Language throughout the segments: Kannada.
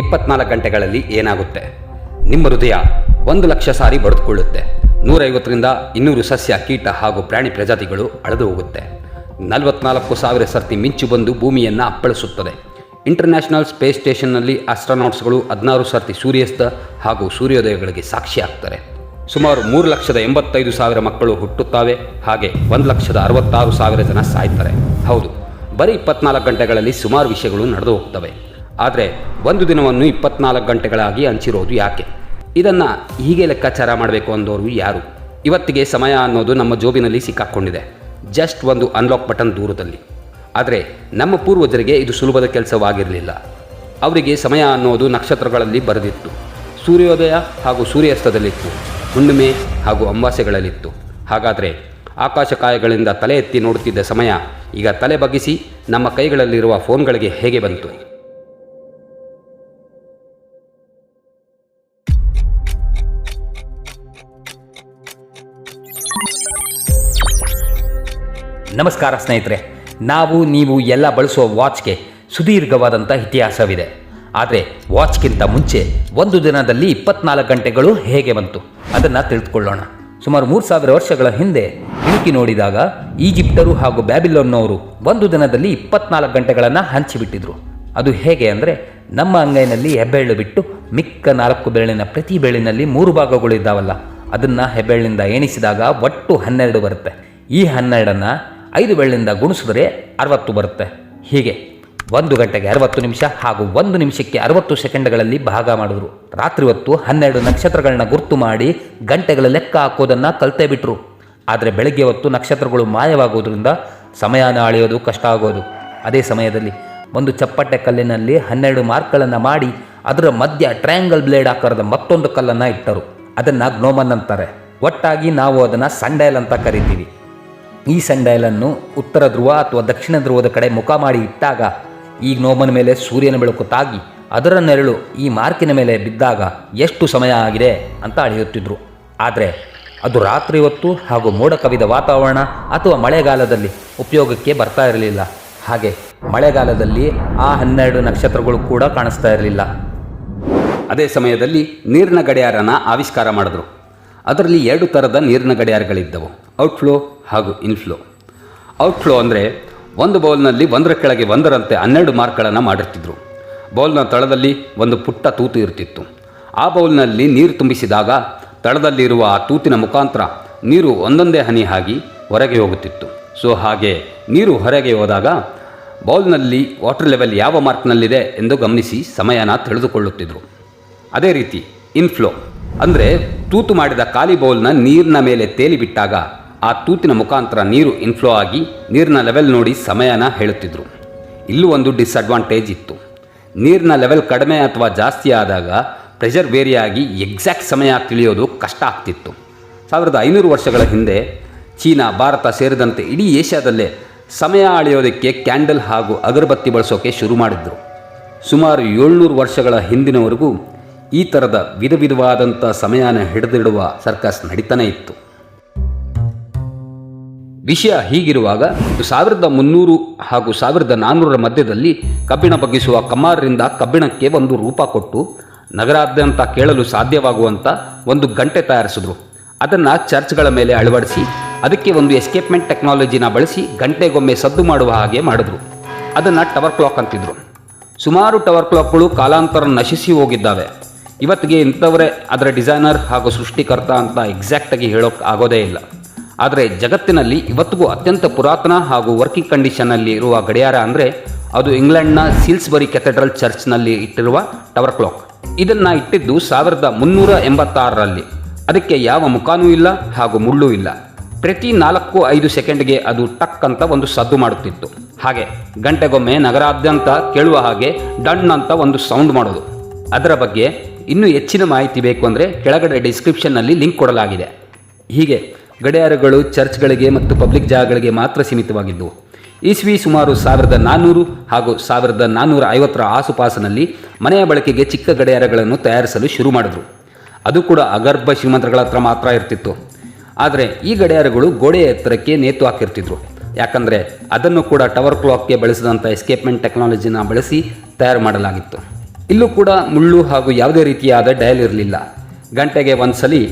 ಇಪ್ಪತ್ನಾಲ್ಕು ಗಂಟೆಗಳಲ್ಲಿ ಏನಾಗುತ್ತೆ? ನಿಮ್ಮ ಹೃದಯ ಒಂದು ಲಕ್ಷ ಸಾರಿ ಬಡಿದುಕೊಳ್ಳುತ್ತೆ. ನೂರೈವತ್ತರಿಂದ ಇನ್ನೂರು ಸಸ್ಯ, ಕೀಟ ಹಾಗೂ ಪ್ರಾಣಿ ಪ್ರಜಾತಿಗಳು ಅಳೆದು ಹೋಗುತ್ತೆ. ನಲವತ್ನಾಲ್ಕು ಸಾವಿರ ಸರ್ತಿ ಮಿಂಚು ಬಂದು ಭೂಮಿಯನ್ನು ಅಪ್ಪಳಿಸುತ್ತದೆ. ಇಂಟರ್ನ್ಯಾಷನಲ್ ಸ್ಪೇಸ್ ಸ್ಟೇಷನ್ನಲ್ಲಿ ಆಸ್ಟ್ರಾನಾಟ್ಸ್ಗಳು ಹದಿನಾರು ಸರ್ತಿ ಸೂರ್ಯಾಸ್ತ ಹಾಗೂ ಸೂರ್ಯೋದಯಗಳಿಗೆ ಸಾಕ್ಷಿಯಾಗ್ತಾರೆ ಸುಮಾರು ಮೂರು ಲಕ್ಷದ ಎಂಬತ್ತೈದು ಸಾವಿರ ಮಕ್ಕಳು ಹುಟ್ಟುತ್ತವೆ. ಹಾಗೆ ಒಂದು ಲಕ್ಷದ ಅರವತ್ತಾರು ಸಾವಿರ ಜನ ಸಾಯ್ತಾರೆ. ಹೌದು, ಬರೀ ಇಪ್ಪತ್ನಾಲ್ಕು ಗಂಟೆಗಳಲ್ಲಿ ಸುಮಾರು ವಿಷಯಗಳು ನಡೆದು ಹೋಗ್ತವೆ. ಆದರೆ ಒಂದು ದಿನವನ್ನು ಇಪ್ಪತ್ನಾಲ್ಕು ಗಂಟೆಗಳಾಗಿ ಹಂಚಿರೋದು ಯಾಕೆ? ಇದನ್ನು ಹೀಗೆ ಲೆಕ್ಕಾಚಾರ ಮಾಡಬೇಕು ಅಂದವರು ಯಾರು? ಇವತ್ತಿಗೆ ಸಮಯ ಅನ್ನೋದು ನಮ್ಮ ಜೋಬಿನಲ್ಲಿ ಸಿಕ್ಕಾಕ್ಕೊಂಡಿದೆ ಜಸ್ಟ್ ಒಂದು ಅನ್ಲಾಕ್ ಬಟನ್ ದೂರದಲ್ಲಿ. ಆದರೆ ನಮ್ಮ ಪೂರ್ವಜರಿಗೆ ಇದು ಸುಲಭದ ಕೆಲಸವಾಗಿರಲಿಲ್ಲ. ಅವರಿಗೆ ಸಮಯ ಅನ್ನೋದು ನಕ್ಷತ್ರಗಳಲ್ಲಿ ಬರೆದಿತ್ತು. ಸೂರ್ಯೋದಯ ಹಾಗೂ ಸೂರ್ಯಾಸ್ತದಲ್ಲಿತ್ತು. ಹುಣ್ಣಿಮೆ ಹಾಗೂ ಅಂಬಾಸೆಗಳಲ್ಲಿತ್ತು ಹಾಗಾದರೆ ಆಕಾಶಕಾಯಗಳಿಂದ ತಲೆ ಎತ್ತಿ ನೋಡುತ್ತಿದ್ದ ಸಮಯ ಈಗ ತಲೆ ಬಗ್ಗಿಸಿ ನಮ್ಮ ಕೈಗಳಲ್ಲಿರುವ ಫೋನ್ಗಳಿಗೆ ಹೇಗೆ ಬಂತು? ನಮಸ್ಕಾರ ಸ್ನೇಹಿತರೆ, ನಾವು ನೀವು ಎಲ್ಲ ಬಳಸುವ ವಾಚ್ಗೆ ಸುದೀರ್ಘವಾದಂಥ ಇತಿಹಾಸವಿದೆ. ಆದರೆ ವಾಚ್ಗಿಂತ ಮುಂಚೆ ಒಂದು ದಿನದಲ್ಲಿ ಇಪ್ಪತ್ನಾಲ್ಕು ಗಂಟೆಗಳು ಹೇಗೆ ಬಂತು? ಅದನ್ನು ತಿಳಿದುಕೊಳ್ಳೋಣ ಸುಮಾರು ಮೂರು ಸಾವಿರ ವರ್ಷಗಳ ಹಿಂದೆ ಇಣುಕಿ ನೋಡಿದಾಗ ಈಜಿಪ್ಟರು ಹಾಗೂ ಬ್ಯಾಬಿಲೋನ್ನವರು ಒಂದು ದಿನದಲ್ಲಿ ಇಪ್ಪತ್ನಾಲ್ಕು ಗಂಟೆಗಳನ್ನು ಹಂಚಿಬಿಟ್ಟಿದ್ರು. ಅದು ಹೇಗೆ ಅಂದರೆ, ನಮ್ಮ ಅಂಗೈನಲ್ಲಿ ಹೆಬ್ಬೆರಳು ಬಿಟ್ಟು ಮಿಕ್ಕ ನಾಲ್ಕು ಬೆರಳಿನ ಪ್ರತಿ ಬೆರಳಿನಲ್ಲಿ ಮೂರು ಭಾಗಗಳು ಇದ್ದಾವಲ್ಲ, ಅದನ್ನು ಹೆಬ್ಬೆರಳಿನಿಂದ ಎಣಿಸಿದಾಗ ಒಟ್ಟು ಹನ್ನೆರಡು ಬರುತ್ತೆ. ಈ ಹನ್ನೆರಡನ್ನು ಐದು ಬೆಳ್ಳಿಂದ ಗುಣಿಸಿದ್ರೆ ಅರವತ್ತು ಬರುತ್ತೆ. ಹೀಗೆ ಒಂದು ಗಂಟೆಗೆ ಅರವತ್ತು ನಿಮಿಷ ಹಾಗೂ ಒಂದು ನಿಮಿಷಕ್ಕೆ ಅರವತ್ತು ಸೆಕೆಂಡ್ಗಳಲ್ಲಿ ಭಾಗ ಮಾಡಿದ್ರು. ರಾತ್ರಿ ಹೊತ್ತು ಹನ್ನೆರಡು ನಕ್ಷತ್ರಗಳನ್ನ ಗುರುತು ಮಾಡಿ ಗಂಟೆಗಳ ಲೆಕ್ಕ ಹಾಕೋದನ್ನು ಕಲ್ತೇ ಬಿಟ್ರು. ಆದರೆ ಬೆಳಗ್ಗೆ ಹೊತ್ತು ನಕ್ಷತ್ರಗಳು ಮಾಯವಾಗೋದ್ರಿಂದ ಸಮಯನ ಅಳೆಯೋದು ಕಷ್ಟ ಆಗೋದು. ಅದೇ ಸಮಯದಲ್ಲಿ ಒಂದು ಚಪ್ಪಟ್ಟೆ ಕಲ್ಲಿನಲ್ಲಿ ಹನ್ನೆರಡು ಮಾರ್ಕ್ಗಳನ್ನು ಮಾಡಿ ಅದರ ಮಧ್ಯ ಟ್ರಯಾಂಗಲ್ ಬ್ಲೇಡ್ ಆಕಾರದ ಮತ್ತೊಂದು ಕಲ್ಲನ್ನು ಇಟ್ಟರು. ಅದನ್ನು ಗ್ನೋಮನ್ ಅಂತಾರೆ. ಒಟ್ಟಾಗಿ ನಾವು ಅದನ್ನು ಸಂಡೈಲ್ ಅಂತ ಕರಿತೀವಿ. ಈ ಸಂಡೈಲನ್ನು ಉತ್ತರ ಧ್ರುವ ಅಥವಾ ದಕ್ಷಿಣ ಧ್ರುವದ ಕಡೆ ಮುಖ ಮಾಡಿ ಇಟ್ಟಾಗ ಈ ಗ್ನೋಮನ ಮೇಲೆ ಸೂರ್ಯನ ಬೆಳಕು ತಾಗಿ, ಅದರ ನೆರಳು ಈ ಮಾರ್ಕಿನ ಮೇಲೆ ಬಿದ್ದಾಗ ಎಷ್ಟು ಸಮಯ ಆಗಿದೆ ಅಂತ ಅಳೆಯುತ್ತಿದ್ದರು ಆದರೆ ಅದು ರಾತ್ರಿ ಹೊತ್ತು ಹಾಗೂ ಮೋಡ ಕವಿದ ವಾತಾವರಣ ಅಥವಾ ಮಳೆಗಾಲದಲ್ಲಿ ಉಪಯೋಗಕ್ಕೆ ಬರ್ತಾ ಇರಲಿಲ್ಲ. ಹಾಗೆ ಮಳೆಗಾಲದಲ್ಲಿ ಆ ಹನ್ನೆರಡು ನಕ್ಷತ್ರಗಳು ಕೂಡ ಕಾಣಿಸ್ತಾ ಇರಲಿಲ್ಲ. ಅದೇ ಸಮಯದಲ್ಲಿ ನೀರಿನ ಗಡಿಯಾರನ ಆವಿಷ್ಕಾರ ಮಾಡಿದ್ರು. ಅದರಲ್ಲಿ ಎರಡು ಥರದ ನೀರಿನ ಗಡಿಯಾರಗಳಿದ್ದವು. ಔಟ್ಫ್ಲೋ ಹಾಗೂ ಇನ್ಫ್ಲೋ ಔಟ್ಫ್ಲೋ ಅಂದರೆ ಒಂದು ಬೌಲ್ನಲ್ಲಿ ಒಂದರ ಕೆಳಗೆ ಒಂದರಂತೆ ಹನ್ನೆರಡು ಮಾರ್ಕ್ಗಳನ್ನು ಮಾಡಿರ್ತಿದ್ರು. ಬೌಲ್ನ ತಳದಲ್ಲಿ ಒಂದು ಪುಟ್ಟ ತೂತು ಇರ್ತಿತ್ತು. ಆ ಬೌಲ್ನಲ್ಲಿ ನೀರು ತುಂಬಿಸಿದಾಗ ತಳದಲ್ಲಿರುವ ಆ ತೂತಿನ ಮುಖಾಂತರ ನೀರು ಒಂದೊಂದೇ ಹನಿ ಆಗಿ ಹೊರಗೆ ಹೋಗುತ್ತಿತ್ತು. ಸೊ ಹಾಗೆ ನೀರು ಹೊರಗೆ ಹೋದಾಗ ಬೌಲ್ನಲ್ಲಿ ವಾಟರ್ ಲೆವೆಲ್ ಯಾವ ಮಾರ್ಕ್ನಲ್ಲಿದೆ ಎಂದು ಗಮನಿಸಿ ಸಮಯನ ತಿಳಿದುಕೊಳ್ಳುತ್ತಿದ್ದರು ಅದೇ ರೀತಿ ಇನ್ಫ್ಲೋ ಅಂದರೆ ತೂತು ಮಾಡಿದ ಖಾಲಿ ಬೌಲ್ನ ನೀರಿನ ಮೇಲೆ ತೇಲಿ ಬಿಟ್ಟಾಗ ಆ ತೂತಿನ ಮುಖಾಂತರ ನೀರು ಇನ್ಫ್ಲೋ ಆಗಿ ನೀರಿನ ಲೆವೆಲ್ ನೋಡಿ ಸಮಯನ ಹೇಳುತ್ತಿದ್ದರು ಇಲ್ಲೂ ಒಂದು ಡಿಸ್ಅಡ್ವಾಂಟೇಜ್ ಇತ್ತು. ನೀರಿನ ಲೆವೆಲ್ ಕಡಿಮೆ ಅಥವಾ ಜಾಸ್ತಿ ಆದಾಗ ಪ್ರೆಷರ್ ವೇರಿಯಾಗಿ ಎಕ್ಸಾಕ್ಟ್ ಸಮಯ ತಿಳಿಯೋದು ಕಷ್ಟ ಆಗ್ತಿತ್ತು. ಸಾವಿರದ ಐನೂರು ವರ್ಷಗಳ ಹಿಂದೆ ಚೀನಾ, ಭಾರತ ಸೇರಿದಂತೆ ಇಡೀ ಏಷ್ಯಾದಲ್ಲೇ ಸಮಯ ಅಳೆಯೋದಕ್ಕೆ ಕ್ಯಾಂಡಲ್ ಹಾಗೂ ಅಗರಬತ್ತಿ ಬಳಸೋಕೆ ಶುರು ಮಾಡಿದ್ರು. ಸುಮಾರು ಏಳ್ನೂರು ವರ್ಷಗಳ ಹಿಂದಿನವರೆಗೂ ಈ ಥರದ ವಿಧ ವಿಧವಾದಂಥ ಸಮಯನ ಹಿಡಿದಿಡುವ ಸರ್ಕಸ್ ನಡೀತಾನೆ ಇತ್ತು. ವಿಷಯ ಹೀಗಿರುವಾಗ ಸಾವಿರದ ಮುನ್ನೂರು ಹಾಗೂ ಸಾವಿರದ ನಾನ್ನೂರರ ಮಧ್ಯದಲ್ಲಿ ಕಬ್ಬಿಣ ಬಗ್ಗಿಸುವ ಕಮಾರರಿಂದ ಕಬ್ಬಿಣಕ್ಕೆ ಒಂದು ರೂಪ ಕೊಟ್ಟು ನಗರಾದ್ಯಂತ ಕೇಳಲು ಸಾಧ್ಯವಾಗುವಂಥ ಒಂದು ಗಂಟೆ ತಯಾರಿಸಿದ್ರು. ಅದನ್ನು ಚರ್ಚ್ಗಳ ಮೇಲೆ ಅಳವಡಿಸಿ, ಅದಕ್ಕೆ ಒಂದು ಎಸ್ಕೇಪ್ಮೆಂಟ್ ಟೆಕ್ನಾಲಜಿನ ಬಳಸಿ ಗಂಟೆಗೊಮ್ಮೆ ಸದ್ದು ಮಾಡುವ ಹಾಗೆ ಮಾಡಿದ್ರು. ಅದನ್ನು ಟವರ್ ಕ್ಲಾಕ್ ಅಂತಿದ್ರು. ಸುಮಾರು ಟವರ್ ಕ್ಲಾಕ್ಗಳು ಕಾಲಾಂತರ ನಶಿಸಿ ಹೋಗಿದ್ದಾವೆ. ಇವತ್ತಿಗೆ ಇಂಥವರೇ ಅದರ ಡಿಸೈನರ್ ಹಾಗೂ ಸೃಷ್ಟಿಕರ್ತ ಅಂತ ಎಕ್ಸಾಕ್ಟಾಗಿ ಹೇಳೋಕೆ ಆಗೋದೇ ಇಲ್ಲ. ಆದರೆ ಜಗತ್ತಿನಲ್ಲಿ ಇವತ್ತಿಗೂ ಅತ್ಯಂತ ಪುರಾತನ ಹಾಗೂ ವರ್ಕಿಂಗ್ ಕಂಡೀಷನ್ನಲ್ಲಿ ಇರುವ ಗಡಿಯಾರ ಅಂದರೆ ಅದು ಇಂಗ್ಲೆಂಡ್ನ ಸೀಲ್ಸ್ಬರಿ ಕೆಥೆಡ್ರಲ್ ಚರ್ಚ್ನಲ್ಲಿ ಇಟ್ಟಿರುವ ಟವರ್ ಕ್ಲಾಕ್ ಇದನ್ನು ಇಟ್ಟಿದ್ದು ಸಾವಿರದ ಮುನ್ನೂರ ಎಂಬತ್ತಾರರಲ್ಲಿ. ಅದಕ್ಕೆ ಯಾವ ಮುಖಾನೂ ಇಲ್ಲ ಹಾಗೂ ಮುಳ್ಳು ಇಲ್ಲ. ಪ್ರತಿ ನಾಲ್ಕು ಐದು ಸೆಕೆಂಡ್ಗೆ ಅದು ಟಕ್ ಅಂತ ಒಂದು ಸದ್ದು ಮಾಡುತ್ತಿತ್ತು. ಹಾಗೆ ಗಂಟೆಗೊಮ್ಮೆ ನಗರಾದ್ಯಂತ ಕೇಳುವ ಹಾಗೆ ಡಣ್ ಅಂತ ಒಂದು ಸೌಂಡ್ ಮಾಡೋದು. ಅದರ ಬಗ್ಗೆ ಇನ್ನೂ ಹೆಚ್ಚಿನ ಮಾಹಿತಿ ಬೇಕು ಅಂದರೆ ಕೆಳಗಡೆ ಡಿಸ್ಕ್ರಿಪ್ಷನ್ನಲ್ಲಿ ಲಿಂಕ್ ಕೊಡಲಾಗಿದೆ. ಹೀಗೆ ಗಡಿಯಾರಗಳು ಚರ್ಚ್ಗಳಿಗೆ ಮತ್ತು ಪಬ್ಲಿಕ್ ಜಾಗಗಳಿಗೆ ಮಾತ್ರ ಸೀಮಿತವಾಗಿದ್ದವು ಇಸ್ವಿ ಸುಮಾರು ಸಾವಿರದ ನಾನ್ನೂರು ಹಾಗೂ ಸಾವಿರದ ನಾನ್ನೂರ ಐವತ್ತರ ಆಸುಪಾಸಿನಲ್ಲಿ ಮನೆಯ ಬಳಕೆಗೆ ಚಿಕ್ಕ ಗಡಿಯಾರಗಳನ್ನು ತಯಾರಿಸಲು ಶುರು ಮಾಡಿದ್ರು. ಅದು ಕೂಡ ಅಗರ್ಭ ಶ್ರೀಮಂತರುಗಳ ಹತ್ರ ಮಾತ್ರ ಇರ್ತಿತ್ತು. ಆದರೆ ಈ ಗಡಿಯಾರಗಳು ಗೋಡೆಯ ಎತ್ತರಕ್ಕೆ ನೇತು ಹಾಕಿರ್ತಿದ್ರು. ಯಾಕಂದರೆ ಅದನ್ನು ಕೂಡ ಟವರ್ ಕ್ಲಾಕ್ಗೆ ಬಳಸಿದಂಥ ಎಸ್ಕೇಪ್ಮೆಂಟ್ ಟೆಕ್ನಾಲಜಿನ ಬಳಸಿ ತಯಾರು ಮಾಡಲಾಗಿತ್ತು. ಇಲ್ಲೂ ಕೂಡ ಮುಳ್ಳು ಹಾಗೂ ಯಾವುದೇ ರೀತಿಯಾದ ಡಯಲ್ ಇರಲಿಲ್ಲ. ಗಂಟೆಗೆ ಒಂದ್ಸಲಿ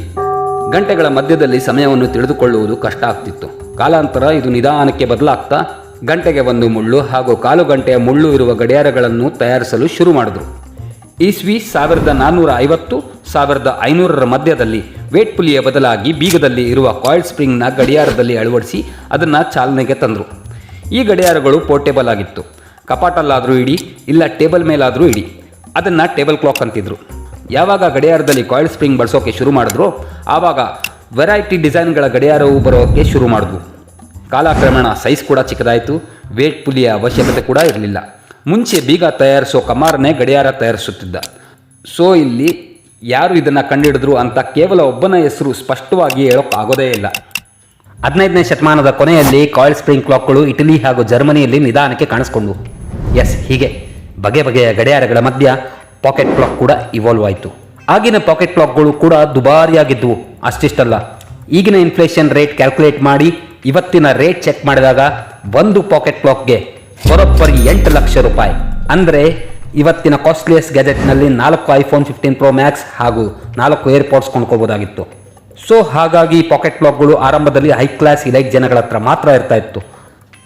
ಗಂಟೆಗಳ ಮಧ್ಯದಲ್ಲಿ ಸಮಯವನ್ನು ತಿಳಿದುಕೊಳ್ಳುವುದು ಕಷ್ಟ ಆಗ್ತಿತ್ತು. ಕಾಲಾಂತರ ಇದು ನಿಧಾನಕ್ಕೆ ಬದಲಾಗ್ತಾ, ಗಂಟೆಗೆ ಒಂದು ಮುಳ್ಳು ಹಾಗೂ ಕಾಲು ಗಂಟೆಯ ಮುಳ್ಳು ಇರುವ ಗಡಿಯಾರಗಳನ್ನು ತಯಾರಿಸಲು ಶುರು ಮಾಡಿದ್ರು. ಇಸ್ವಿ ಸಾವಿರದ ನಾನ್ನೂರ ಐವತ್ತು, ಸಾವಿರದ ಐನೂರರ ಮಧ್ಯದಲ್ಲಿ ವೇಟ್ ಪುಲಿಯ ಬದಲಾಗಿ ಬೀಗದಲ್ಲಿ ಇರುವ ಕಾಯಿಲ್ ಸ್ಪ್ರಿಂಗ್ನ ಗಡಿಯಾರದಲ್ಲಿ ಅಳವಡಿಸಿ ಅದನ್ನು ಚಾಲನೆಗೆ ತಂದರು. ಈ ಗಡಿಯಾರಗಳು ಪೋರ್ಟೇಬಲ್ ಆಗಿತ್ತು. ಕಪಾಟಲ್ಲಾದರೂ ಇಡಿ, ಇಲ್ಲ ಟೇಬಲ್ ಮೇಲಾದರೂ ಇಡಿ. ಅದನ್ನು ಟೇಬಲ್ ಕ್ಲಾಕ್ ಅಂತಿದ್ರು. ಯಾವಾಗ ಗಡಿಯಾರದಲ್ಲಿ ಕಾಯಿಲ್ ಸ್ಪ್ರಿಂಗ್ ಬಳಸೋಕೆ ಶುರು ಮಾಡಿದ್ರು, ಆವಾಗ ವೆರೈಟಿ ಡಿಸೈನ್ಗಳ ಗಡಿಯಾರವು ಬರೋಕ್ಕೆ ಶುರು ಮಾಡಿದ್ವು. ಕಾಲಕ್ರಮೇಣ ಸೈಜ್ ಕೂಡ ಚಿಕ್ಕದಾಯಿತು ವೇಟ್ ಪುಲಿಯ ಅವಶ್ಯಕತೆ ಕೂಡ ಇರಲಿಲ್ಲ. ಮುಂಚೆ ಬೀಗ ತಯಾರಿಸೋ ಕಮಾರನೇ ಗಡಿಯಾರ ತಯಾರಿಸುತ್ತಿದ್ದ. ಸೊ ಇಲ್ಲಿ ಯಾರು ಇದನ್ನು ಕಂಡುಹಿಡಿದ್ರು ಅಂತ ಕೇವಲ ಒಬ್ಬನ ಹೆಸರು ಸ್ಪಷ್ಟವಾಗಿ ಹೇಳೋಕ್ಕಾಗೋದೇ ಇಲ್ಲ. ಹದಿನೈದನೇ ಶತಮಾನದ ಕೊನೆಯಲ್ಲಿ ಕಾಯಿಲ್ ಸ್ಪ್ರಿಂಗ್ ಕ್ಲಾಕ್ಗಳು ಇಟಲಿ ಹಾಗೂ ಜರ್ಮನಿಯಲ್ಲಿ ನಿಧಾನಕ್ಕೆ ಕಾಣಿಸ್ಕೊಂಡು. ಎಸ್ ಹೀಗೆ. ಬಗೆ ಬಗೆಯ ಗಡಿಯಾರಗಳ ಮಧ್ಯ ಪಾಕೆಟ್ ಕ್ಲಾಕ್ ಕೂಡ ಇವಾಲ್ವ್ ಆಯಿತು. ಆಗಿನ ಪಾಕೆಟ್ ಕ್ಲಾಕ್ಗಳು ಕೂಡ ದುಬಾರಿಯಾಗಿದ್ದವು ಅಷ್ಟಿಷ್ಟಲ್ಲ. ಈಗಿನ ಇನ್ಫ್ಲೇಷನ್ ರೇಟ್ ಕ್ಯಾಲ್ಕುಲೇಟ್ ಮಾಡಿ, ಇವತ್ತಿನ ರೇಟ್ ಚೆಕ್ ಮಾಡಿದಾಗ ಒಂದು ಪಾಕೆಟ್ ಕ್ಲಾಕ್ಗೆ ಬರೋಬ್ಬರಿ ಎಂಟು ಲಕ್ಷ ರೂಪಾಯಿ. ಅಂದರೆ ಇವತ್ತಿನ ಕಾಸ್ಟ್ಲಿಯಸ್ ಗ್ಯಾಜೆಟ್ನಲ್ಲಿ ನಾಲ್ಕು ಐಫೋನ್ ಫಿಫ್ಟೀನ್ ಪ್ರೋ ಮ್ಯಾಕ್ಸ್ ಹಾಗೂ ನಾಲ್ಕು ಏರ್ಪೋರ್ಟ್ಸ್ ಕೊಂಡ್ಕೋಬೋದಾಗಿತ್ತು ಸೊ ಹಾಗಾಗಿ ಪಾಕೆಟ್ ಕ್ಲಾಕ್ಗಳು ಆರಂಭದಲ್ಲಿ ಹೈ ಕ್ಲಾಸ್ ಇಲೈಕ್ ಜನಗಳ ಹತ್ರ ಮಾತ್ರ ಇರ್ತಾ ಇತ್ತು.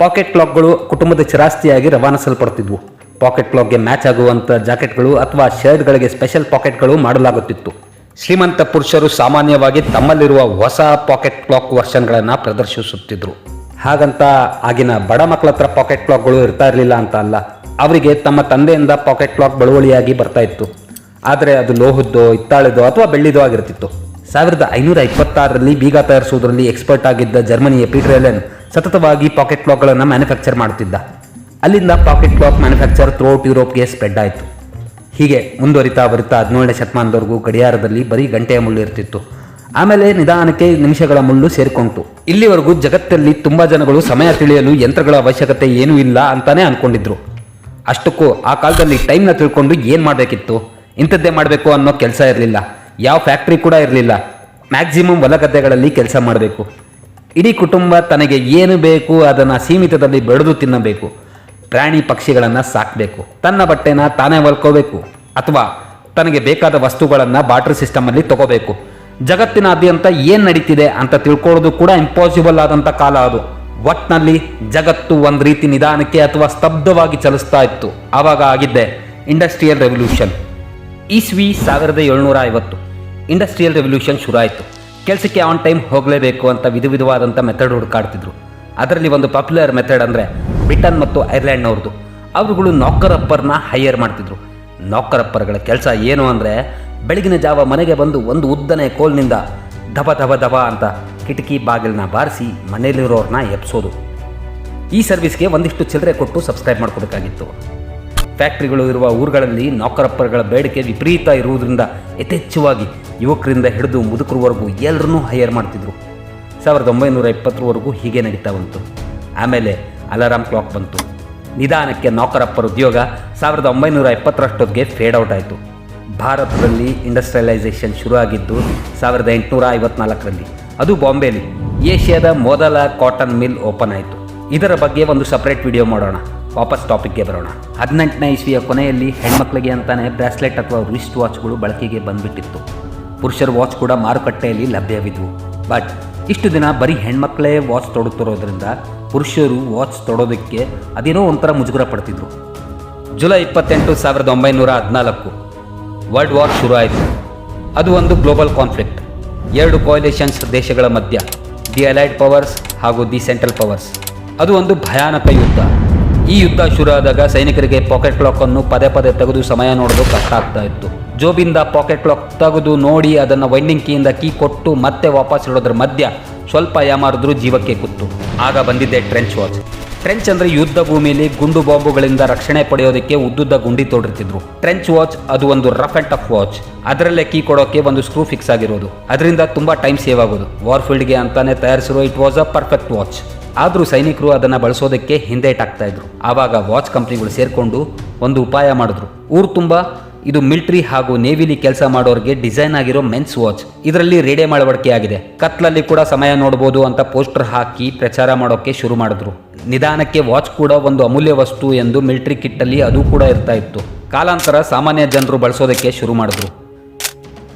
ಪಾಕೆಟ್ ಕ್ಲಾಕ್ಗಳು ಕುಟುಂಬದ ಚಿರಾಸ್ತಿಯಾಗಿ ರವಾನಿಸಲ್ಪಡ್ತಿದ್ವು. ಪಾಕೆಟ್ ಕ್ಲಾಕ್ಗೆ ಮ್ಯಾಚ್ ಆಗುವಂಥ ಜಾಕೆಟ್ಗಳು ಅಥವಾ ಶರ್ಟ್ಗಳಿಗೆ ಸ್ಪೆಷಲ್ ಪಾಕೆಟ್ಗಳು ಮಾಡಲಾಗುತ್ತಿತ್ತು. ಶ್ರೀಮಂತ ಪುರುಷರು ಸಾಮಾನ್ಯವಾಗಿ ತಮ್ಮಲ್ಲಿರುವ ಹೊಸ ಪಾಕೆಟ್ ಕ್ಲಾಕ್ ವರ್ಷನ್ಗಳನ್ನು ಪ್ರದರ್ಶಿಸುತ್ತಿದ್ದರು ಹಾಗಂತ ಆಗಿನ ಬಡ ಮಕ್ಕಳ ಹತ್ರ ಪಾಕೆಟ್ ಕ್ಲಾಕ್ಗಳು ಇರ್ತಾ ಇರಲಿಲ್ಲ ಅಂತ ಅಲ್ಲ, ಅವರಿಗೆ ತಮ್ಮ ತಂದೆಯಿಂದ ಪಾಕೆಟ್ ಕ್ಲಾಕ್ ಬಳುವಳಿಯಾಗಿ ಬರ್ತಾ ಇತ್ತು. ಆದರೆ ಅದು ಲೋಹದ್ದೋ ಇತ್ತಾಳದೋ ಅಥವಾ ಬೆಳ್ಳಿದೋ ಆಗಿರ್ತಿತ್ತು. ಸಾವಿರದ ಐನೂರ ಇಪ್ಪತ್ತಾರರಲ್ಲಿ ಬೀಗ ತಯಾರಿಸುವುದರಲ್ಲಿ ಎಕ್ಸ್ಪರ್ಟ್ ಆಗಿದ್ದ ಜರ್ಮನಿಯ ಪೀಟ್ರೆಲೆನ್ ಸತತವಾಗಿ ಪಾಕೆಟ್ ಕ್ಲಾಕ್ಗಳನ್ನು ಮ್ಯಾನುಫ್ಯಾಕ್ಚರ್ ಮಾಡುತ್ತಿದ್ದ ಅಲ್ಲಿಂದ ಪಾಕೆಟ್ ಕ್ಲಾಕ್ ಮ್ಯಾನುಫ್ಯಾಕ್ಚರ್ ಥ್ರೋಟ್ ಯುರೋಪ್ಗೆ ಸ್ಪ್ರೆಡ್ ಆಯಿತು. ಹೀಗೆ ಮುಂದುವರಿತಾ ಬರಿತಾ ಹದಿನೇಳನೇ ಶತಮಾನದವರೆಗೂ ಗಡಿಯಾರದಲ್ಲಿ ಬರೀ ಗಂಟೆಯ ಮುಳ್ಳು ಇರ್ತಿತ್ತು. ಆಮೇಲೆ ನಿಧಾನಕ್ಕೆ ನಿಮಿಷಗಳ ಮುಳ್ಳು ಸೇರಿಕೊಂತು. ಇಲ್ಲಿವರೆಗೂ ಜಗತ್ತಲ್ಲಿ ತುಂಬ ಜನಗಳು ಸಮಯ ತಿಳಿಯಲು ಯಂತ್ರಗಳ ಅವಶ್ಯಕತೆ ಏನೂ ಇಲ್ಲ ಅಂತಾನೆ ಅನ್ಕೊಂಡಿದ್ರು. ಅಷ್ಟಕ್ಕೂ ಆ ಕಾಲದಲ್ಲಿ ಟೈಮ್ನ ತಿಳ್ಕೊಂಡು ಏನು ಮಾಡಬೇಕಿತ್ತು? ಇಂಥದ್ದೇ ಮಾಡಬೇಕು ಅನ್ನೋ ಕೆಲಸ ಇರಲಿಲ್ಲ. ಯಾವ ಫ್ಯಾಕ್ಟ್ರಿ ಕೂಡ ಇರಲಿಲ್ಲ. ಮ್ಯಾಕ್ಸಿಮಮ್ ಹೊಲಗದ್ದೆಗಳಲ್ಲಿ ಕೆಲಸ ಮಾಡಬೇಕು. ಇಡೀ ಕುಟುಂಬ ತನಗೆ ಏನು ಬೇಕು ಅದನ್ನು ಸೀಮಿತದಲ್ಲಿ ಬೆಳೆದು ತಿನ್ನಬೇಕು. ಪ್ರಾಣಿ ಪಕ್ಷಿಗಳನ್ನು ಸಾಕಬೇಕು. ತನ್ನ ಬಟ್ಟೆನ ತಾನೇ ಹೊಲ್ಕೋಬೇಕು. ಅಥವಾ ತನಗೆ ಬೇಕಾದ ವಸ್ತುಗಳನ್ನು ಬಾಟ್ರಿ ಸಿಸ್ಟಮಲ್ಲಿ ತಗೋಬೇಕು. ಜಗತ್ತಿನಾದ್ಯಂತ ಏನು ನಡೀತಿದೆ ಅಂತ ತಿಳ್ಕೊಳ್ಳೋದು ಕೂಡ ಇಂಪಾಸಿಬಲ್ ಆದಂಥ ಕಾಲ ಅದು. ಒಟ್ನಲ್ಲಿ ಜಗತ್ತು ಒಂದು ರೀತಿ ನಿಧಾನಕ್ಕೆ ಅಥವಾ ಸ್ತಬ್ಧವಾಗಿ ಚಲಿಸ್ತಾ ಇತ್ತು. ಆವಾಗ ಆಗಿದ್ದೆ ಇಂಡಸ್ಟ್ರಿಯಲ್ ರೆವಲ್ಯೂಷನ್. ಇಸ್ವಿ ಸಾವಿರದ ಏಳ್ನೂರ ಐವತ್ತು. ಇಂಡಸ್ಟ್ರಿಯಲ್ ರೆವಲ್ಯೂಷನ್ ಶುರು ಆಯಿತು ಕೆಲಸಕ್ಕೆ ಆನ್ ಟೈಮ್ ಹೋಗಲೇಬೇಕು ಅಂತ ವಿಧ ವಿಧವಾದಂಥ ಮೆಥಡ್ ಹುಡುಕಾಡ್ತಿದ್ರು. ಅದರಲ್ಲಿ ಒಂದು ಪಾಪ್ಯುಲರ್ ಮೆಥಡ್ ಅಂದರೆ ಬ್ರಿಟನ್ ಮತ್ತು ಐರ್ಲೆಂಡ್ನವ್ರದ್ದು ಅವರುಗಳು ನೌಕರಪ್ಪರನ್ನ ಹೈಯರ್ ಮಾಡ್ತಿದ್ರು. ನೌಕರಪ್ಪರಗಳ ಕೆಲಸ ಏನು ಅಂದರೆ, ಬೆಳಗಿನ ಜಾವ ಮನೆಗೆ ಬಂದು ಒಂದು ಉದ್ದನೆ ಕೋಲ್ನಿಂದ ದಬ ಧಬ ದಬ ಅಂತ ಕಿಟಕಿ ಬಾಗಿಲನ್ನ ಬಾರಿಸಿ ಮನೆಯಲ್ಲಿರೋರನ್ನ ಎಪ್ಸೋದು ಈ ಸರ್ವಿಸ್ಗೆ ಒಂದಿಷ್ಟು ಚಿಲ್ಲರೆ ಕೊಟ್ಟು ಸಬ್ಸ್ಕ್ರೈಬ್ ಮಾಡ್ಕೋಬೇಕಾಗಿತ್ತು ಫ್ಯಾಕ್ಟ್ರಿಗಳು ಇರುವ ಊರುಗಳಲ್ಲಿ ನೌಕರಪ್ಪರಗಳ ಬೇಡಿಕೆ ವಿಪರೀತ ಇರುವುದರಿಂದ ಯಥೇಚ್ಛವಾಗಿ ಯುವಕರಿಂದ ಹಿಡಿದು ಮುದುಕರವರೆಗೂ ಎಲ್ಲರನ್ನೂ ಹೈಯರ್ ಮಾಡ್ತಿದ್ರು. ಸಾವಿರದ ಒಂಬೈನೂರ ಇಪ್ಪತ್ತರವರೆಗೂ ಹೀಗೆ ನಡೀತಾ ಬಂತು. ಆಮೇಲೆ ಅಲಾರಾಮ್ ಕ್ಲಾಕ್ ಬಂತು. ನಿಧಾನಕ್ಕೆ ನಾಕರಪ್ಪರ ಉದ್ಯೋಗ ಸಾವಿರದ ಒಂಬೈನೂರ ಎಪ್ಪತ್ತರಷ್ಟೊತ್ತಿಗೆ ಫೇಡ್ ಔಟ್ ಆಯಿತು. ಭಾರತದಲ್ಲಿ ಇಂಡಸ್ಟ್ರಿಯಲೈಸೇಷನ್ ಶುರು ಆಗಿದ್ದು ಸಾವಿರದ ಎಂಟುನೂರ ಐವತ್ನಾಲ್ಕರಲ್ಲಿ. ಅದು ಬಾಂಬೆಲಿ. ಏಷ್ಯಾದ ಮೊದಲ ಕಾಟನ್ ಮಿಲ್ ಓಪನ್ ಆಯಿತು. ಇದರ ಬಗ್ಗೆ ಒಂದು ಸಪ್ರೇಟ್ ವಿಡಿಯೋ ಮಾಡೋಣ. ವಾಪಸ್ ಟಾಪಿಕ್ಗೆ ಬರೋಣ. ಹದಿನೆಂಟನೇ ಇಸ್ವಿಯ ಕೊನೆಯಲ್ಲಿ ಹೆಣ್ಮಕ್ಳಿಗೆ ಅಂತಾನೆ ಬ್ರಾಸ್ಲೆಟ್ ಅಥವಾ ರಿಸ್ಟ್ ವಾಚ್ಗಳು ಬಳಕೆಗೆ ಬಂದ್ಬಿಟ್ಟಿತ್ತು. ಪುರುಷರ ವಾಚ್ ಕೂಡ ಮಾರುಕಟ್ಟೆಯಲ್ಲಿ ಲಭ್ಯವಿದ್ವು. ಬಟ್ ಇಷ್ಟು ದಿನ ಬರೀ ಹೆಣ್ಮಕ್ಳೇ ವಾಚ್ ತೊಡುತ್ತಿರೋದ್ರಿಂದ ಪುರುಷರು ವಾಚ್ ತೊಡೋದಕ್ಕೆ ಅದೇನೋ ಒಂಥರ ಮುಜುಗರ ಪಡ್ತಿದ್ರು. ಜುಲೈ ಇಪ್ಪತ್ತೆಂಟು ಸಾವಿರದ ಒಂಬೈನೂರ ಹದಿನಾಲ್ಕು ವರ್ಲ್ಡ್ ವಾರ್ ಶುರು ಆಯಿತು ಅದು ಒಂದು ಗ್ಲೋಬಲ್ ಕಾನ್ಫ್ಲಿಕ್ಟ್. ಎರಡು ಕೋಯಲೇಷನ್ಸ್ ದೇಶಗಳ ಮಧ್ಯ, ದಿ ಅಲೈಡ್ ಪವರ್ಸ್ ಹಾಗೂ ದಿ ಸೆಂಟ್ರಲ್ ಪವರ್ಸ್. ಅದು ಒಂದು ಭಯಾನಕ ಯುದ್ಧ. ಈ ಯುದ್ಧ ಶುರು ಆದಾಗ ಸೈನಿಕರಿಗೆ ಪಾಕೆಟ್ ಕ್ಲಾಕನ್ನು ಪದೇ ಪದೇ ತೆಗೆದು ಸಮಯ ನೋಡೋದು ಕಷ್ಟ ಆಗ್ತಾ ಇತ್ತು. ಜೋಬಿಂದ ಪಾಕೆಟ್ ಕ್ಲಾಕ್ ತೆಗೆದು ನೋಡಿ ಅದನ್ನು ವೈಂಡಿಂಗ್ ಕೀಯಿಂದ ಕೀ ಕೊಟ್ಟು ಮತ್ತೆ ವಾಪಸ್ ಇಡೋದ್ರ ಮಧ್ಯ ಸ್ವಲ್ಪ ಯಾಮಾರಿದ್ರು ಜೀವಕ್ಕೆ ಕುತ್ತು ಆಗ ಬಂದಿದ್ದೆ ಟ್ರೆಂಚ್ ವಾಚ್ ಟ್ರೆಂಚ್ ಅಂದರೆ ಯುದ್ಧ ಭೂಮಿಯಲ್ಲಿ ಗುಂಡು ಬಾಂಬುಗಳಿಂದ ರಕ್ಷಣೆ ಪಡೆಯೋದಕ್ಕೆ ಉದ್ದುದ್ದ ಗುಂಡಿ ತೋಡಿರ್ತಿದ್ರು. ಟ್ರೆಂಚ್ ವಾಚ್ ಅದು ಒಂದು ರಫ್ ಅಂಡ್ ಟಫ್ ವಾಚ್ ಅದರಲ್ಲೇ ಕೀ ಕೊಡೋಕೆ ಒಂದು ಸ್ಕ್ರೂ ಫಿಕ್ಸ್ ಆಗಿರೋದು. ಅದರಿಂದ ತುಂಬ ಟೈಮ್ ಸೇವ್ ಆಗೋದು. ವಾರ್ಫೀಲ್ಡ್ಗೆ ಅಂತಾನೆ ತಯಾರಿಸಿರೋ it was a perfect watch ಆದರೂ ಸೈನಿಕರು ಅದನ್ನು ಬಳಸೋದಕ್ಕೆ ಹಿಂದೇಟಾಗ್ತಾ ಇದ್ರು. ಆವಾಗ ವಾಚ್ ಕಂಪ್ನಿಗಳು ಸೇರಿಕೊಂಡು ಒಂದು ಉಪಾಯ ಮಾಡಿದ್ರು. ಊರು ತುಂಬ ಇದು ಮಿಲಿಟರಿ ಹಾಗೂ ನೇವಿಲಿ ಕೆಲಸ ಮಾಡೋರಿಗೆ ಡಿಸೈನ್ ಆಗಿರೋ ಮೆನ್ಸ್ ವಾಚ್. ಇದರಲ್ಲಿ ರೇಡಿಯೋ ಅಳವಡಿಕೆ ಆಗಿದೆ ಕತ್ಲಲ್ಲಿ ಕೂಡ ಸಮಯ ನೋಡಬಹುದು ಅಂತ ಪೋಸ್ಟರ್ ಹಾಕಿ ಪ್ರಚಾರ ಮಾಡೋಕೆ ಶುರು ಮಾಡಿದ್ರು. ನಿಧಾನಕ್ಕೆ ವಾಚ್ ಕೂಡ ಒಂದು ಅಮೂಲ್ಯ ವಸ್ತು ಎಂದು ಮಿಲಿಟರಿ ಕಿಟ್ಟಲ್ಲಿ ಅದು ಕೂಡ ಇರ್ತಾ ಇತ್ತು. ಕಾಲಾಂತರ ಸಾಮಾನ್ಯ ಜನರು ಬಳಸೋದಕ್ಕೆ ಶುರು ಮಾಡಿದ್ರು.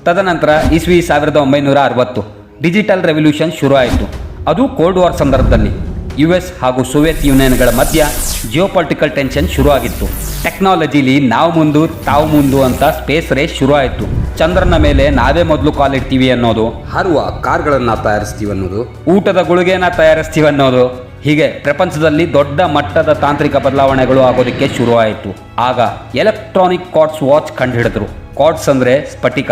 ತದನಂತರ ಇಸ್ವಿ ಸಾವಿರದ ಒಂಬೈನೂರ ಅರವತ್ತು, ಡಿಜಿಟಲ್ ರೆವಲ್ಯೂಷನ್ ಶುರು ಆಯಿತು. ಅದು ಕೋಲ್ಡ್ ವಾರ್ ಸಂದರ್ಭದಲ್ಲಿ. ಯು ಎಸ್ ಹಾಗೂ ಸೋವಿಯತ್ ಯೂನಿಯನ್ಗಳ ಮಧ್ಯ ಜಿಯೋಪೊಲಿಟಿಕಲ್ ಟೆನ್ಷನ್ ಶುರುವಾಗಿತ್ತು. ಟೆಕ್ನಾಲಜಿಲಿ ನಾವು ಮುಂದು ತಾವು ಮುಂದು ಅಂತ ಸ್ಪೇಸ್ ರೇಸ್ ಶುರುವಾಯಿತು. ಆಯಿತು ಚಂದ್ರನ ಮೇಲೆ ನಾವೇ ಮೊದಲು ಕಾಲಿಡ್ತೀವಿ ಅನ್ನೋದು. ಹರುವ ಕಾರ್ಗಳನ್ನು ತಯಾರಿಸ್ತೀವಿ ಅನ್ನೋದು. ಊಟದ ಗುಳಿಗೆನ ತಯಾರಿಸ್ತೀವಿ ಅನ್ನೋದು. ಹೀಗೆ ಪ್ರಪಂಚದಲ್ಲಿ ದೊಡ್ಡ ಮಟ್ಟದ ತಾಂತ್ರಿಕ ಬದಲಾವಣೆಗಳು ಆಗೋದಕ್ಕೆ ಶುರುವಾಯಿತು. ಆಯಿತು ಆಗ ಎಲೆಕ್ಟ್ರಾನಿಕ್ ಕಾರ್ಡ್ಸ್ ವಾಚ್ ಕಂಡುಹಿಡಿದ್ರು. ಕಾರ್ಡ್ಸ್ ಅಂದರೆ ಸ್ಫಟಿಕ.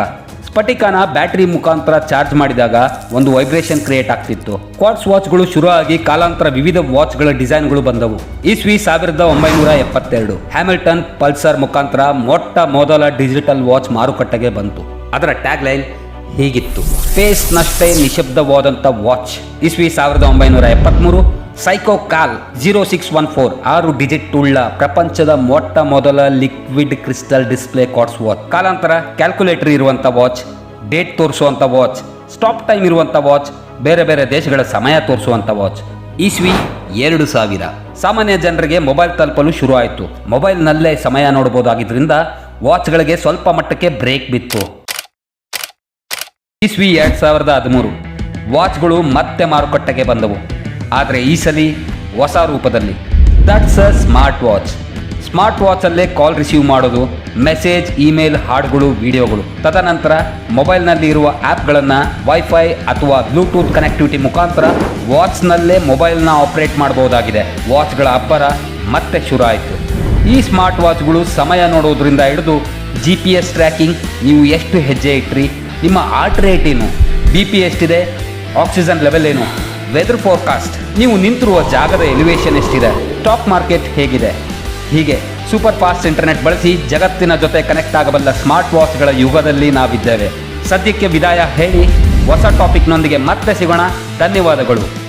ಸ್ಫಟಿಕನ ಬ್ಯಾಟರಿ ಮುಖಾಂತರ ಚಾರ್ಜ್ ಮಾಡಿದಾಗ ಒಂದು ವೈಬ್ರೇಷನ್ ಕ್ರಿಯೇಟ್ ಆಗ್ತಿತ್ತು. ಕ್ವಾರ್ಟ್ಸ್ ವಾಚ್ಗಳು ಶುರು ಆಗಿ ಕಾಲಾಂತರ ವಿವಿಧ ವಾಚ್ಗಳ ಡಿಸೈನ್ಗಳು ಬಂದವು. ಇಸ್ವಿ ಸಾವಿರದ ಒಂಬೈನೂರ ಎಪ್ಪತ್ತೆರಡು ಹ್ಯಾಮಿಲ್ಟನ್ ಪಲ್ಸರ್ ಮುಖಾಂತರ ಮೊಟ್ಟ ಮೊದಲ ಡಿಜಿಟಲ್ ವಾಚ್ ಮಾರುಕಟ್ಟೆಗೆ ಬಂತು. ಅದರ ಟ್ಯಾಗ್ ಲೈನ್ ಹೀಗಿತ್ತು ಸ್ಪೇಸ್ನಷ್ಟೇ ನಿಶಬ್ದವಾದಂಥ ವಾಚ್. ಇಸ್ವಿ ಸಾವಿರದ ಒಂಬೈನೂರ ಎಪ್ಪತ್ತ್ಮೂರು Seiko call zero six one four ಆರು ಡಿಜಿಟ್ ಉಳ್ಳ ಪ್ರಪಂಚದ ಮೊಟ್ಟ ಮೊದಲ liquid crystal display quartz watch ಕಾಲಾಂತರ calculator ಇರುವಂಥ ವಾಚ್ ಡೇಟ್ ತೋರಿಸುವಂಥ ವಾಚ್ ಸ್ಟಾಪ್ ಟೈಮ್ ಇರುವಂಥ ವಾಚ್ ಬೇರೆ ಬೇರೆ ದೇಶಗಳ ಸಮಯ ತೋರಿಸುವಂಥ ವಾಚ್ ಇಸ್ವಿ ಎರಡು ಸಾವಿರ. ಸಾಮಾನ್ಯ ಜನರಿಗೆ ಮೊಬೈಲ್ ತಲುಪಲು ಶುರು ಆಯಿತು. ಮೊಬೈಲ್ನಲ್ಲೇ ಸಮಯ ನೋಡಬಹುದಾಗಿದ್ದರಿಂದ ವಾಚ್ಗಳಿಗೆ ಸ್ವಲ್ಪ ಮಟ್ಟಕ್ಕೆ ಬ್ರೇಕ್ ಬಿತ್ತು. ಇಸ್ವಿ ಎರಡು ಸಾವಿರದ ಹದಿಮೂರು. ವಾಚ್ಗಳು ಮತ್ತೆ ಮಾರುಕಟ್ಟೆಗೆ ಬಂದವು. ಆದರೆ ಈ ಸಲ ಹೊಸ ರೂಪದಲ್ಲಿ. That's a smart watch smart ವಾಚಲ್ಲೇ call receive ಮಾಡೋದು ಮೆಸೇಜ್ ಇಮೇಲ್ ಹಾಡುಗಳು ವಿಡಿಯೋಗಳು ತದನಂತರ ಮೊಬೈಲ್ನಲ್ಲಿ ಇರುವ ಆ್ಯಪ್ಗಳನ್ನು ವೈಫೈ ಅಥವಾ ಬ್ಲೂಟೂತ್ ಕನೆಕ್ಟಿವಿಟಿ ಮುಖಾಂತರ ವಾಚ್ನಲ್ಲೇ ಮೊಬೈಲ್ನ ಆಪರೇಟ್ ಮಾಡಬಹುದಾಗಿದೆ. ವಾಚ್ಗಳ ಅಬ್ಬರ ಮತ್ತೆ ಶುರು ಆಯಿತು. ಈ ಸ್ಮಾರ್ಟ್ ವಾಚ್ಗಳು ಸಮಯ ನೋಡೋದ್ರಿಂದ ಹಿಡಿದು ಜಿ ಪಿ ಎಸ್ ಟ್ರ್ಯಾಕಿಂಗ್ ನೀವು ಎಷ್ಟು ಹೆಜ್ಜೆ ಇಟ್ರಿ, ನಿಮ್ಮ ಆರ್ಟ್ ರೇಟ್ ಏನು ಬಿ ಪಿ ಎಷ್ಟಿದೆ ಆಕ್ಸಿಜನ್ ಲೆವೆಲ್ ಏನು ವೆದರ್ ಫೋರ್ಕಾಸ್ಟ್ ನೀವು ನಿಂತಿರುವ ಜಾಗದ ಎಲಿವೇಶನ್ ಎಷ್ಟಿದೆ? ಸ್ಟಾಕ್ ಮಾರ್ಕೆಟ್ ಹೇಗಿದೆ? ಹೀಗೆ ಸೂಪರ್ ಫಾಸ್ಟ್ ಇಂಟರ್ನೆಟ್ ಬಳಸಿ ಜಗತ್ತಿನ ಜೊತೆ ಕನೆಕ್ಟ್ ಆಗಬಲ್ಲ ಸ್ಮಾರ್ಟ್ ವಾಚ್ಗಳ ಯುಗದಲ್ಲಿ ನಾವಿದ್ದೇವೆ. ಸದ್ಯಕ್ಕೆ ವಿದಾಯ ಹೇಳಿ, ಹೊಸ ಟಾಪಿಕ್ನೊಂದಿಗೆ ಮತ್ತೆ ಸಿಗೋಣ. ಧನ್ಯವಾದಗಳು.